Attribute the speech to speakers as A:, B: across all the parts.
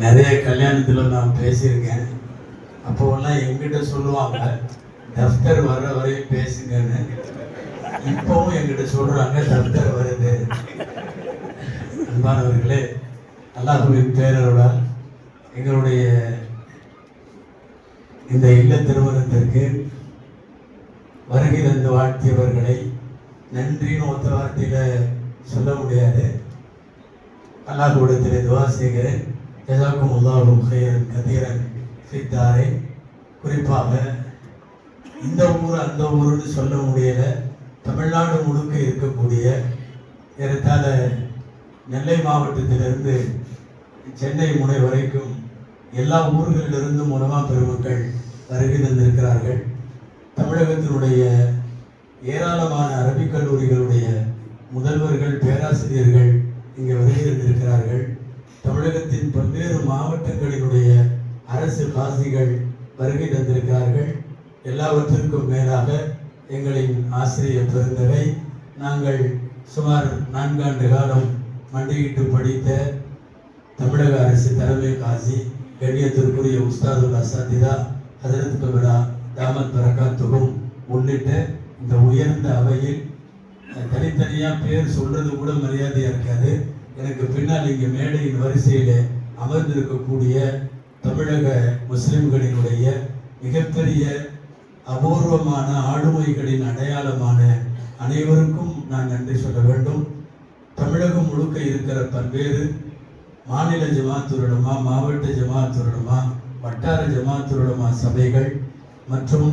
A: நிறைய கல்யாணத்தில் நான் பேசியிருக்கேன். அப்போல்லாம் எங்கிட்ட சொல்லுவாங்க தஃப்தர் வர்ற வரையும் பேசுங்கன்னு. இப்போவும் எங்கிட்ட சொல்கிறாங்க தஃப்தர் வருது. அன்பானவர்களே அல்லாஹுவின் பேரருளால் எங்களுடைய இந்த இல்ல திருமணத்திற்கு வருகை தந்து வாழ்த்தியவர்களை நன்றின்னு ஒத்த வார்த்தையில் சொல்ல முடியாது. அல்லாஹ்விடத்தில் துவா செய்கிறேன். ஜசாக்கும் அல்லாஹும் ஹைரன் கதீரன் ஃபித்தாரை. குறிப்பாக இந்த ஊர் அந்த ஊருன்னு சொல்ல முடியல. தமிழ்நாடு முழுக்க இருக்கக்கூடிய ஏறத்தாழ நெல்லை மாவட்டத்திலிருந்து சென்னை முனை வரைக்கும் எல்லா ஊர்களிலிருந்தும் உலமா பெருமக்கள் வருகை தந்திருக்கிறார்கள். தமிழகத்தினுடைய ஏராளமான அரபிக் கல்லூரிகளுடைய முதல்வர்கள் பேராசிரியர்கள் இங்கே வருகை தந்திருக்கிறார்கள். தமிழகத்தின் பல்வேறு மாவட்டங்களினுடைய அரசு காசிகள் வருகை தந்திருக்கிறார்கள். எல்லாவற்றிற்கும் மேலாக எங்களின் ஆசிரியர் பெருந்தகை நாங்கள் சுமார் நான்காண்டு காலம் மண்டியிட்டு படித்த தமிழக அரசு தலைமை காசி கண்ணியத்திற்குரிய உஸ்தாதுல் அசாதிதா ஹசரத் கபிரா தாமத் பரகாத்துகும் உள்ளிட்ட இந்த உயர்ந்த அவையில் தனித்தனியாக பேர் சொல்றது கூட மரியாதையாக இருக்காது. எனக்கு பின்னால் இங்கே மேடையின் வரிசையில் அமர்ந்திருக்கக்கூடிய தமிழக முஸ்லிம்களினுடைய மிகப்பெரிய அபூர்வமான ஆளுமைகளின் அடையாளமான அனைவருக்கும் நான் நன்றி சொல்ல வேண்டும். தமிழகம் முழுக்க இருக்கிற பல்வேறு மாநில ஜமாத்துருடமா மாவட்ட ஜமாத்துருடமா வட்டார ஜமாத்துருடமா சபைகள் மற்றும்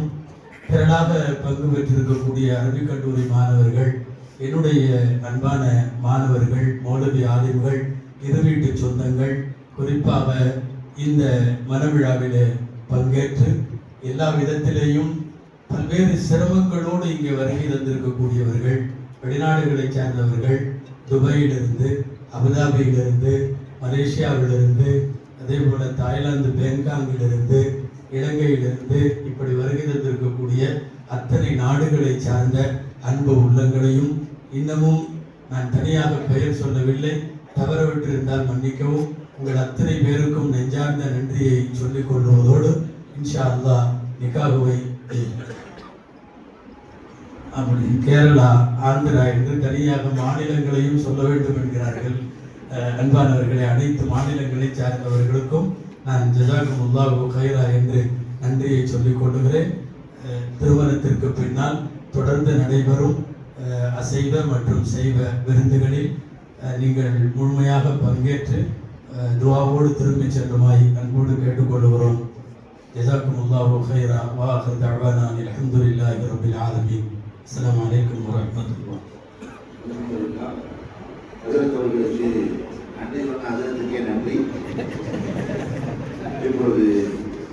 A: திரளாக பங்கு பெற்றிருக்கக்கூடிய அரபிக் கல்லூரி மாணவர்கள் என்னுடைய அன்பான மாணவர்கள் மௌலவி ஆலிம்கள் இருவீட்டு சொந்தங்கள் குறிப்பாக இந்த மனவிழாவில் பங்கேற்று எல்லா விதத்திலேயும் பல்வேறு சிரமங்களோடு இங்கே வருகை தந்திருக்கக்கூடியவர்கள் வெளிநாடுகளை சார்ந்தவர்கள் துபாயிலிருந்து அபுதாபியிலிருந்து மலேசியாவிலிருந்து அதே போல தாய்லாந்து பேங்காங்கிலிருந்து இலங்கையிலிருந்து இப்படி வருகை தந்திருக்கக்கூடிய அத்தனை நாடுகளை சார்ந்த அன்பு உள்ளங்களையும் இன்னமும் நான் தனியாக பெயர் சொல்லவில்லை. தவறவிட்டிருந்தால் மன்னிக்கவும். உங்கள் அத்தனை பேருக்கும் நெஞ்சார்ந்த நன்றியை சொல்லிக் கொள்வதோடு இன்ஷா அல்லாஹ் நிகாகுவை அப்படி கேரளா ஆந்திரா என்று தனியாக மாநிலங்களையும் சொல்ல வேண்டும் என்கிறார்கள். அஹ், அன்பானவர்களை அனைத்து மாநிலங்களை சார்ந்தவர்களுக்கும் நான் ஜசாகும் உல்லாஹு கைரா என்று நன்றியை சொல்லிக் கொள்கிறேன். அஹ், திருமணத்திற்கு பின்னால் தொடர்ந்து நடைபெறும் அசைவ மற்றும் சைவ விருந்துகளில் நீங்கள் முழுமையாக பங்கேற்று துவாவோடு திரும்பி செல்லுமாய் அன்போடு கேட்டுக்கொள்கிறோம். ஜசாக்கும் அல்லாஹு ஹைரா வாஹர் தழ்வானான் அலமதுல்லாஹி ரபில்
B: ஆலமீன். அஸ்லாம் வலைக்கம் வரமத்துல்லா நன்றி இப்பொழுது